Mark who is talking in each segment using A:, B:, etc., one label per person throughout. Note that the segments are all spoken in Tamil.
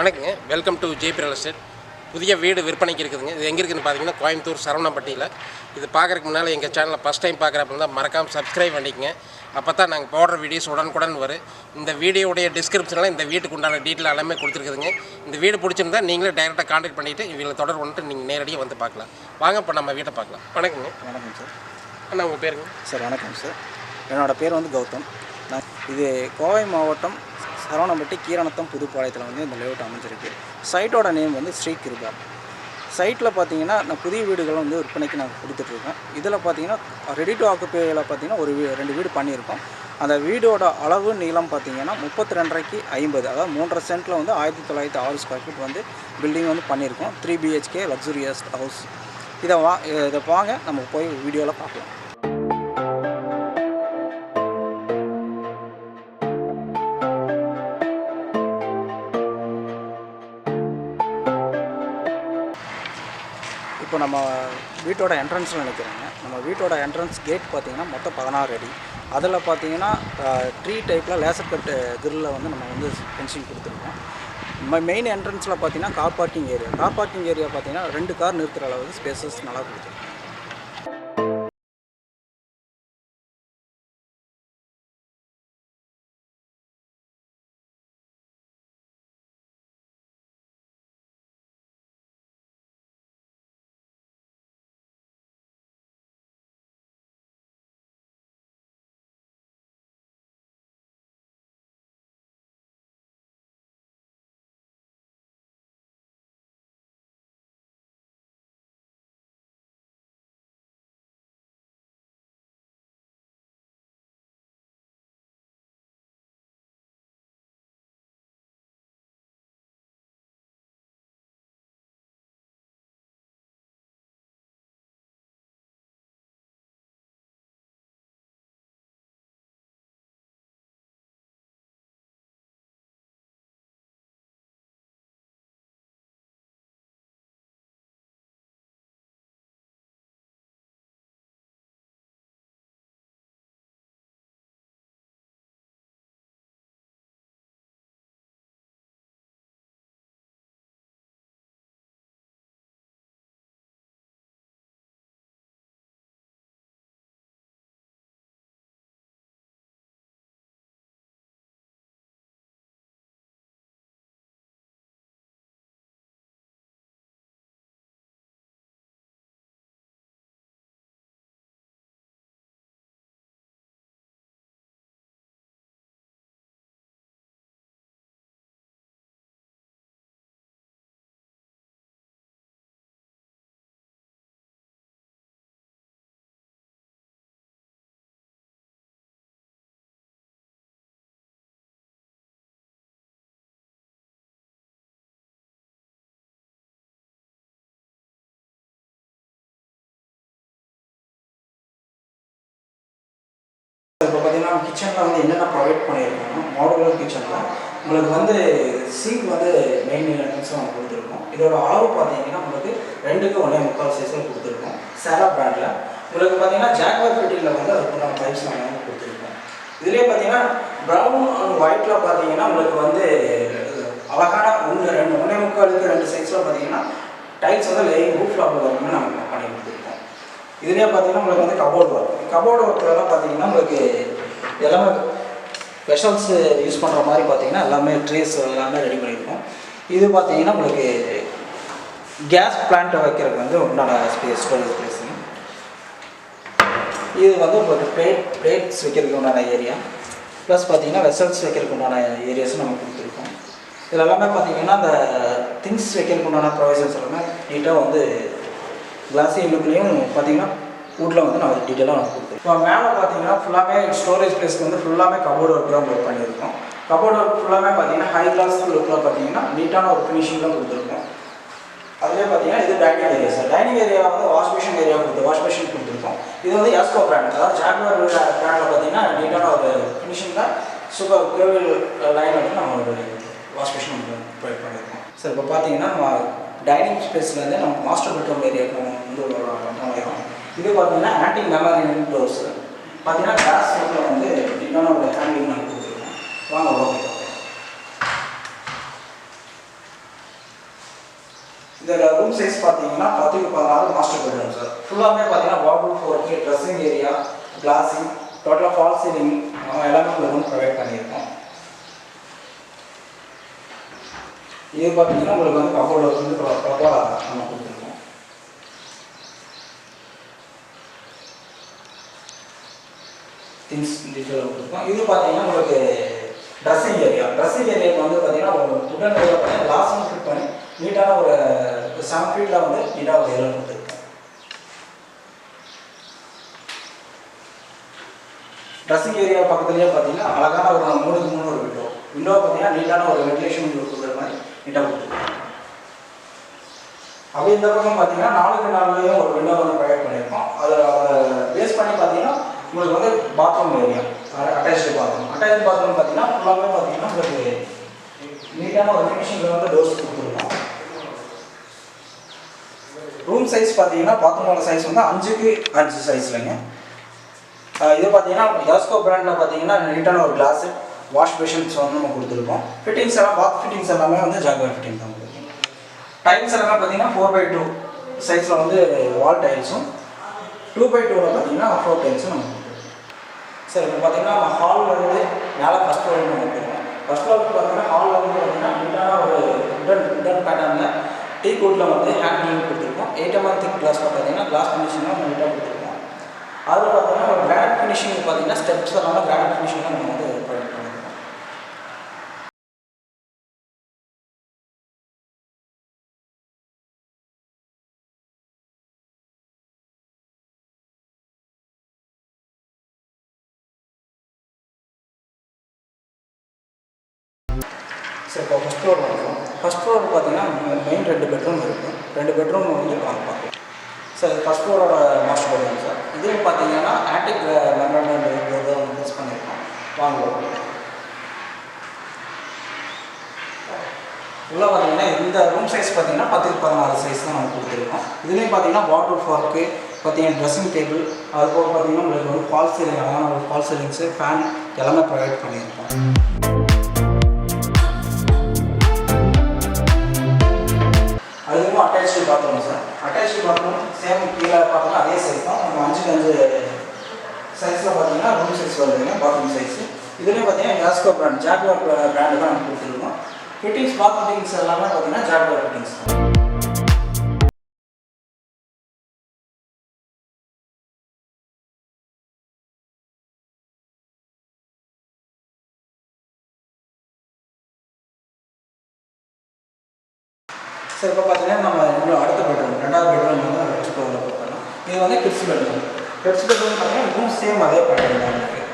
A: வணக்கங்க. Welcome to JP real estate புதிய வீடு விற்பனைக்கு இருக்குதுங்க. இது எங்கே இருக்குதுன்னு பார்த்தீங்கன்னா கோயம்புத்தூர் சரவணப்பட்டியில். இது பார்க்குறதுக்கு முன்னால் எங்கள் சேனலை ஃபஸ்ட் டைம் பார்க்குறப்ப இருந்தால் மறக்காமல் சப்ஸ்கிரைப் பண்ணிக்கங்க. அப்போ தான் நாங்கள் போடுற வீடியோஸ் உடனுக்குடன் வரும். இந்த வீடியோடைய டிஸ்கிரிப்ஷனில் இந்த வீட்டுக்கு உண்டான டீட்டெயில் எல்லாமே கொடுத்துருக்குதுங்க. இந்த வீடு பிடிச்சிருந்தா நீங்களே டைரெக்டாக காண்டாக்ட் பண்ணிவிட்டு இவங்களை தொடர்பு பண்ணிட்டு நீங்கள் நேரடியாக வந்து பார்க்கலாம் வாங்க இப்போ நம்ம வீட்டை பார்க்கலாம் வணக்கங்க.
B: வணக்கம் சார்.
A: அண்ணா உங்கள் பேருங்க?
B: சார் வணக்கம் சார். என்னோட பேர் வந்து கௌதம். நான் இது கோவை மாவட்டம் சரவணம்பட்டி கீரணத்தம் புதுப்பாளையத்தில் வந்து இந்த லேஅவுட் அமைஞ்சிருக்கு. சைட்டோட நேம் வந்து ஸ்ரீ கிருபா. சைட்டில் பார்த்தீங்கன்னா நான் புதிய வீடுகளை வந்து விற்பனைக்கு நாங்கள் கொடுத்துட்ருக்கேன். இதில் பார்த்தீங்கன்னா ரெடி டு ஆக்குப்பேயில் பார்த்தீங்கன்னா ஒரு வீ ரெண்டு வீடு பண்ணியிருக்கோம். அந்த வீடோட அளவு நீளம் பார்த்தீங்கன்னா முப்பத்தி ரெண்டரைக்கு ஐம்பது. அதாவது மூன்றரை சென்ட்டில் வந்து ஆயிரத்தி தொள்ளாயிரத்தி ஆறு ஸ்கொயர் ஃபீட் வந்து பில்டிங் வந்து பண்ணியிருக்கோம். த்ரீ பிஹெச்கே லக்ஸுரியஸ் ஹவுஸ் இதை வா இதை வாங்க நம்ம போய் வீடியோவில் பார்க்கலாம். வீட்டோட என்ட்ரன்ஸ்னு நினைக்கிறேங்க. நம்ம வீட்டோட என்ட்ரன்ஸ் கேட் பார்த்தீங்கன்னா மொத்தம் பதினாறு அடி. அதில் பார்த்தீங்கன்னா ட்ரீ டைப்பில் லேசர் கட்டு கிரில்ல வந்து நம்ம வந்து ஃபென்சிங் கொடுத்துருக்கோம். மெயின் என்ட்ரன்ஸில் பார்த்தீங்கன்னா car parking area car parking area பார்த்தீங்கன்னா ரெண்டு கார் நிறுத்துகிற அளவுக்கு ஸ்பேசஸ் நல்லா கொடுத்துருக்கோம் இப்போ பார்த்தீங்கன்னா கிச்சனில் வந்து என்னென்ன ப்ரொவைட் பண்ணியிருக்கோம்னா மாடுலர் கிச்சனில் உங்களுக்கு வந்து சீக் வந்து மெயின் என்ட்ரன்ஸும் நம்ம கொடுத்துருக்கோம். இதோட அளவு பார்த்தீங்கன்னா உங்களுக்கு ரெண்டுக்கு ஒன்றே முக்கால் சைஸில் கொடுத்துருக்கோம். சேரா பிராண்டில் உங்களுக்கு பார்த்தீங்கன்னா ஜாக்வர் பெட்டியில் வந்து அதுக்குள்ள பைப்ஸ் நாங்கள் வந்து கொடுத்துருக்கோம். இதுலேயே பார்த்தீங்கன்னா ப்ரௌன் அண்ட் ஒயிட்டில் பார்த்தீங்கன்னா உங்களுக்கு வந்து அழகான ஒன்று ரெண்டு ஒன்றே முக்காலுக்கு ரெண்டு சைஸில் பார்த்தீங்கன்னா டைல்ஸ் வந்து லேயிங் ரூஃப் ஃப்ளாப் ஒர்க்குமே நம்ம பண்ணி கொடுத்துருக்கோம். இதுலேயே பார்த்தீங்கன்னா உங்களுக்கு வந்து கபோர்டு ஒர்க் கபோர்டு ஒர்க்லாம் பார்த்தீங்கன்னா உங்களுக்கு எல்லாமே ஸ்பெஷல்ஸ் யூஸ் பண்ணுற மாதிரி பார்த்தீங்கன்னா எல்லாமே ட்ரேஸ் எல்லாமே ரெடி பண்ணியிருக்கோம். இது பார்த்தீங்கன்னா உங்களுக்கு கேஸ் பிளான்ட் வைக்கிறதுக்கு வந்து உண்டான ஸ்பேஸ் ஸ்டோரேஜ் ஸ்பேஸுங்க இது வந்து உங்களுக்கு பிளேட் பிளேட்ஸ் வைக்கிறதுக்கு உண்டான ஏரியா ப்ளஸ் பார்த்தீங்கன்னா வெசல்ஸ் வைக்கிறதுக்கு உண்டான ஏரியாஸும் நம்ம கொடுத்துருக்கோம். இதில் எல்லாமே பார்த்தீங்கன்னா அந்த திங்ஸ் வைக்கிறதுக்கு உண்டான ப்ரொவிஷன்ஸ் எல்லாமே நீட்டாக வந்து கிளாஸி லுக்லேயும் பார்த்தீங்கன்னா வுட்டில் வந்து நான் டீட்டெயிலாக நான் கொடுத்தேன். இப்போ மேலே பார்த்தீங்கன்னா ஃபுல்லாகவே ஸ்டோரேஜ் ஸ்பேஸ்க்கு வந்து ஃபுல்லாகவே கபோர்டு ஒர்க் தான் ஒர்க் பண்ணியிருக்கோம். கபோர்டு ஒர்க் ஃபுல்லாகவே பார்த்தீங்கன்னா ஹை கிளாஸ் லுக்கில் பார்த்தீங்கன்னா நீட்டான ஒரு ஃபினிஷிங் தான் கொடுத்துருக்கோம். அதுவே பார்த்தீங்கன்னா இது dining area sir dining area வந்து வாஷ் மிஷின் ஏரியா கொடுத்து வாஷ் மிஷின் கொடுத்துருக்கோம். இது வந்து யாஸ்கோ பிராண்ட் அதாவது ஜாக்வார் பிராண்டில் பார்த்தீங்கன்னா நீட்டான ஒரு ஃபினிஷிங் தான் சூப்பர் கேபிள் லைன் வந்து நம்ம ஒரு வாஷ் மிஷின் ப்ரொவைட் பண்ணியிருக்கோம். சார் இப்போ பார்த்தீங்கன்னா டைனிங் ஸ்பேஸ்லேருந்து நம்ம மாஸ்டர் பெட்ரூம் ஏரியாவுக்கு வந்து ஒரு நுழையிறோம் இது பார்த்தீங்கன்னா ஆன்டி மெமரி டோர்ஸ் பார்த்தீங்கன்னா கிளாஸ் வந்து இன்னொன்று ஒரு ஹேண்டிங் நம்ம கொடுத்துருக்கோம். வாங்க ஓகே இதில் ரூம் சைஸ் பார்த்தீங்கன்னா பத்துக்கு பதினாறு மாஸ்டர் பெட்ரூம் சார் ஃபுல்லாகவே பார்த்தீங்கன்னா வார்டு ஃபோர்க்கு ட்ரெஸ்ஸிங் ஏரியா கிளாஸிங் டோட்டலாக ஃபால் சீலிங் எல்லாமே உள்ள ரூம் ப்ரொவைட் பண்ணியிருக்கோம். இது பார்த்தீங்கன்னா உங்களுக்கு வந்து கபோர்டு வந்து ப்ராப்பராக நம்ம கொடுத்துருக்கோம். திங்ஸ் டீட்டெயில் கொடுத்துருக்கோம். இது பார்த்தீங்கன்னா உங்களுக்கு ட்ரெஸ்ஸிங் ஏரியா ட்ரெஸ்ஸிங் ஏரியாவுக்கு வந்து பார்த்தீங்கன்னா ஒரு உடன் ஏரியா பார்த்தீங்கன்னா கிளாஸும் ஃபிட் பண்ணி நீட்டான ஒரு செவன் ஃபீட்டில் வந்து நீட்டாக ஒரு ஏரியா கொடுத்துருக்கோம். ட்ரெஸ்ஸிங் ஏரியா பக்கத்துலேயே பார்த்தீங்கன்னா அழகான ஒரு மூணுக்கு மூணு ஒரு விண்டோ விண்டோ பார்த்தீங்கன்னா நீட்டான ஒரு வெண்டிலேஷன் கொடுக்குற மாதிரி நீட்டாக கொடுத்துருக்கோம். அப்படி இந்த பக்கம் பார்த்தீங்கன்னா நாலுக்கு நாலுலேயும் ஒரு விண்டோ வந்து ப்ரொவைட் பண்ணியிருக்கோம். அதை பேஸ் பண்ணி பார்த்தீங்கன்னா உங்களுக்கு வந்து bathroom area attach bathroom attach bathroom பார்த்தீங்கன்னா ஃபுல்லாகவே பார்த்தீங்கன்னா உங்களுக்கு நீட்டான ஒரு ஃபினிஷிங்கில் வந்து டோர்ஸ் கொடுத்துருக்கோம் ரூம் சைஸ் பார்த்தீங்கன்னா பாத்ரூமோட சைஸ் வந்து அஞ்சுக்கு அஞ்சு சைஸ்லங்க இது பார்த்தீங்கன்னா யாஸ்கோ பிராண்டில் பார்த்தீங்கன்னா நீட்டான ஒரு கிளாஸு வாஷ் பேஷன்ஸ் வந்து நம்ம கொடுத்துருக்கோம். ஃபிட்டிங்ஸ் எல்லாம் பாத் ஃபிட்டிங்ஸ் எல்லாமே வந்து ஜாகுவார் ஃபிட்டிங் தான் கொடுத்துருக்கோம் டைல்ஸ் எல்லாமே பார்த்தீங்கன்னா ஃபோர் பை டூ சைஸில் வந்து வால் டைல்ஸும் டூ பை டூவில் பார்த்தீங்கன்னா ஃபோர் டைல்ஸும் நம்ம கொடுத்துருக்கோம் சார் இப்போ பார்த்தீங்கன்னா நம்ம ஹால் வந்து மேலே ஃபஸ்ட் ஃப்ளோர் நம்ம கொடுத்துருக்கோம் ஃபஸ்ட் ஃப்ளோருக்கு பார்த்தீங்கன்னா ஹாலில் வந்து பார்த்தீங்கன்னா நீட்டான ஒரு உடன் உடன் பேட்டர்னில் டீ கோட்டில் வந்து ஹேண்ட் கொடுத்துருக்கோம். எயிட் எம்எல் திக் பார்த்தீங்கன்னா கிளாஸ் ஃபினிஷிங்காக நம்ம நீட்டாக கொடுத்துருக்கோம். அதில் பார்த்தீங்கன்னா ஒரு கிராண்ட் ஃபினிஷிங் பார்த்தீங்கன்னா ஸ்டெப்ஸ் எல்லாமே கிராண்ட் ஃபினிஷிங்காக நம்ம வந்து சார் இப்போ ஃபஸ்ட் ஃப்ளோர் வந்துடும் ஃபஸ்ட் ஃப்ளோர் பார்த்தீங்கன்னா மெயின் ரெண்டு பெட்ரூம் இருக்கும் ரெண்டு பெட்ரூம் வந்து பார்க்கலாம். சார் ஃபஸ்ட் ஃப்ளோரோட மாஸ்டர் பெட்ரூம் சார் இதுவும் பார்த்தீங்கன்னா ஆட்டிக் மெமரண்டம் வந்து யூஸ் பண்ணியிருக்கோம் வாங்குவோம் உள்ளே பார்த்தீங்கன்னா இந்த ரூம் சைஸ் பார்த்தீங்கன்னா பத்துக்கு பதினாறு சைஸ் தான் நம்ம கொடுத்துருக்கோம். இதுலேயும் பார்த்தீங்கன்னா வாட்டர் ஃபார்க்கு பார்த்தீங்கன்னா ட்ரெஸ்ஸிங் டேபிள் அதுபோக பார்த்தீங்கன்னா உங்களுக்கு வந்து ஃபால் சீலிங் அழகான ஒரு ஃபால் சீலிங்ஸு ஃபேன் எல்லாமே ப்ரொவைட் பண்ணியிருக்கோம். சைஸில் பார்த்தீங்கன்னா ரூம் சைஸ் வருதுங்க பாத்ரூம் சைஸ் இதுலேயும் பார்த்தீங்கன்னா யாஸ்கோ பிராண்ட் ஜாக்வார் பிராண்டு தான் நம்ம கொடுத்துருக்கோம். ஃபிட்டிங்ஸ் பாத் ஃபிட்டிங்ஸ் எல்லாமே பார்த்தீங்கன்னா ஜாக்வார் ஃபிட்டிங்ஸ் தான். சரி இப்போ பார்த்தீங்கன்னா நம்ம இன்னும் அடுத்த பெட்ரூம் ரெண்டாவது பெட்ரூம் வந்து வச்சு போகிற பார்த்தோம்னா இது வந்து கிட்ஸ் பெட்ரூம் கிட்ஸ் வந்து பார்த்தீங்கன்னா இதுவும் சேம் அதே பேட்டர்ன் தான் இருக்குது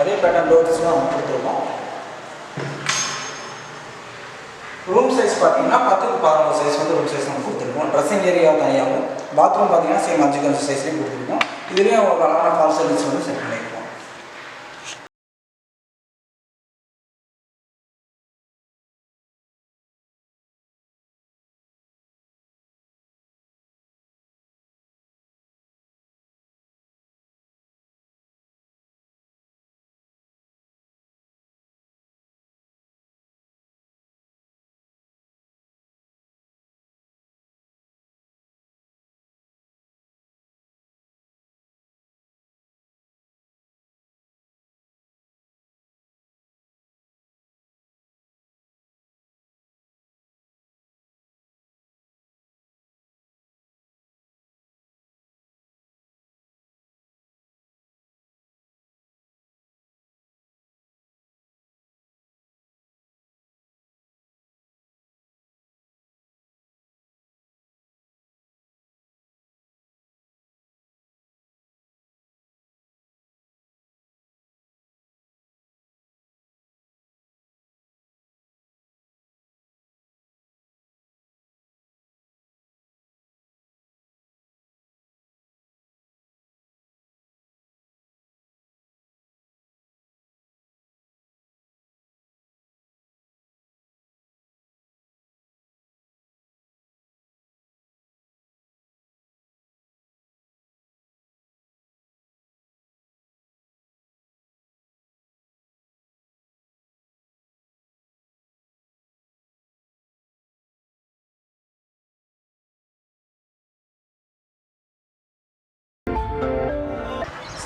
B: அதே பேட்டர்ன் லோட்ஸ்லாம் நம்ம கொடுத்துருக்கோம். ரூம் சைஸ் பார்த்தீங்கன்னா பத்துக்கு பதினொரு சைஸ் வந்து ரூம் சைஸ் நம்ம கொடுத்துருக்கோம். ட்ரெஸ்ஸிங் ஏரியா தனியாகவும் பாத்ரூம் பார்த்தீங்கன்னா சேம் அஞ்சு அஞ்சு சைஸ்லேயும் கொடுத்துருக்கோம். இதுலேயும் ஒரு அழகான ஃபால் சர்வீஸ் வந்து செட் பண்ணி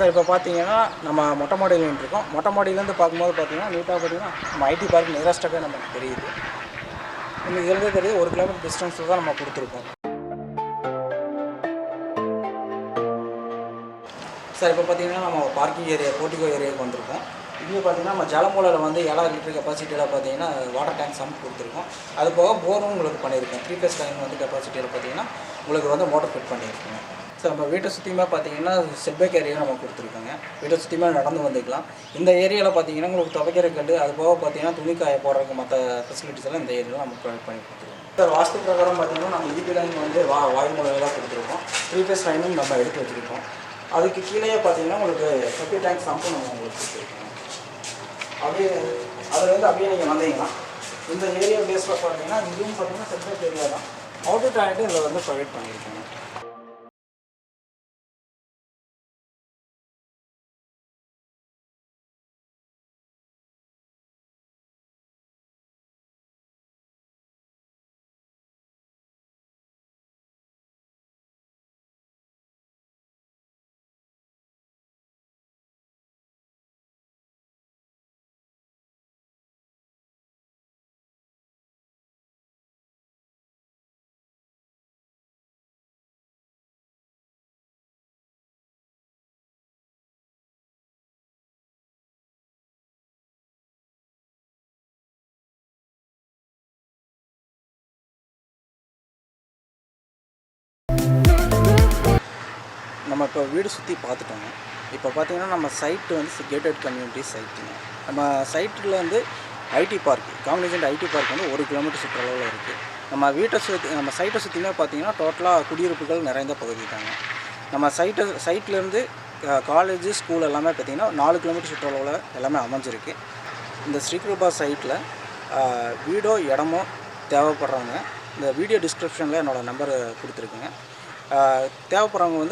B: சார் இப்போ பார்த்தீங்கன்னா நம்ம மொட்டை மாடியில் நின்றுருக்கோம் மொட்டை மாடியிலேருந்து பார்க்கும்போது பார்த்தீங்கன்னா நீட்டாக பார்த்தீங்கன்னா நம்ம ஐடி பார்க் நேராஸ்டாகவே நமக்கு தெரியுது. நம்ம இதுலேருந்து தெரியுது ஒரு கிலோமீட்டர் டிஸ்டன்ஸில் தான் நம்ம கொடுத்துருக்கோம். சார் இப்போ பார்த்தீங்கன்னா நம்ம பார்க்கிங் ஏரியா போட்டிகோ ஏரியாவுக்கு வந்திருக்கோம். இங்கே பார்த்தீங்கன்னா நம்ம ஜலமூலையில் வந்து ஏழாயிரம் லிட்டர் கெப்பாசிட்டியில் பார்த்தீங்கன்னா வாட்டர் டேங்க் சம்ப் கொடுத்துருக்கோம். அது போக போரும் உங்களுக்கு பண்ணியிருக்கோம் த்ரீ ஃபேஸ் லைன் வந்து கெப்பாசிட்டியில் பார்த்தீங்கன்னா உங்களுக்கு வந்து மோட்டர் ஃபிட் பண்ணியிருக்கோங்க சார் நம்ம வீட்டை சுற்றியுமே பார்த்தீங்கன்னா செட்பேக் ஏரியா நம்ம கொடுத்துருக்கோங்க. வீட்டை சுற்றியுமே நடந்து வந்துக்கலாம். இந்த ஏரியாவில் பார்த்தீங்கன்னா உங்களுக்கு துவைக்கிற கட்டு அது போக பார்த்தீங்கன்னா துணி காய போடுறதுக்கு மற்ற ஃபெசிலிட்டிஸ் எல்லாம் இந்த ஏரியாவில் நம்ம ப்ரொவைட் பண்ணி கொடுத்துருக்கோம். சார் வாஸ்து பிரகாரம் பார்த்தீங்கன்னா நம்ம இபி லைன் வந்து வா வாயு முறையில் கொடுத்துருக்கோம். த்ரீ ஃபேஸ் லைனும் நம்ம எடுத்து வச்சுருக்கோம். அதுக்கு கீழே பார்த்தீங்கன்னா உங்களுக்கு செப்டி டேங்க் சம்பு நம்ம உங்களுக்கு கொடுத்துருக்கோம். அப்படியே அதுலேருந்து அப்படியே நீங்கள் வந்தீங்கன்னா இந்த ஏரியா பேஸில் பார்த்தீங்கன்னா இதுவும் பார்த்தீங்கன்னா செப்பரேட் ஏரியா தான். அவுட்டர் டாய்லெட் இதில் வந்து ப்ரொவைட் பண்ணியிருக்காங்க. நம்ம இப்போ வீடு சுற்றி பார்த்துட்டோங்க இப்போ பார்த்தீங்கன்னா நம்ம சைட்டு வந்து கேட்டட் கம்யூனிட்டி சைட்டுங்க நம்ம சைட்டில் வந்து IT park combination IT park வந்து ஒரு கிலோமீட்டர் சுற்றளவில் இருக்குது நம்ம வீட்டை சுற்றி நம்ம சைட்டை சுற்றியுமே பார்த்தீங்கன்னா டோட்டலாக குடியிருப்புகள் நிறைந்த பகுதி தாங்க. நம்ம சைட்டை சைட்லேருந்து காலேஜு ஸ்கூல் எல்லாமே பார்த்தீங்கன்னா நாலு கிலோமீட்டர் சுற்றளவில் எல்லாமே அமைஞ்சிருக்கு. இந்த ஸ்ரீகிருபா சைட்டில் வீடோ இடமோ தேவைப்படுறவங்க இந்த வீடியோ டிஸ்கிரிப்ஷனில் என்னோடய நம்பர் கொடுத்துருக்குங்க. தேவைப்படுறவங்க வந்து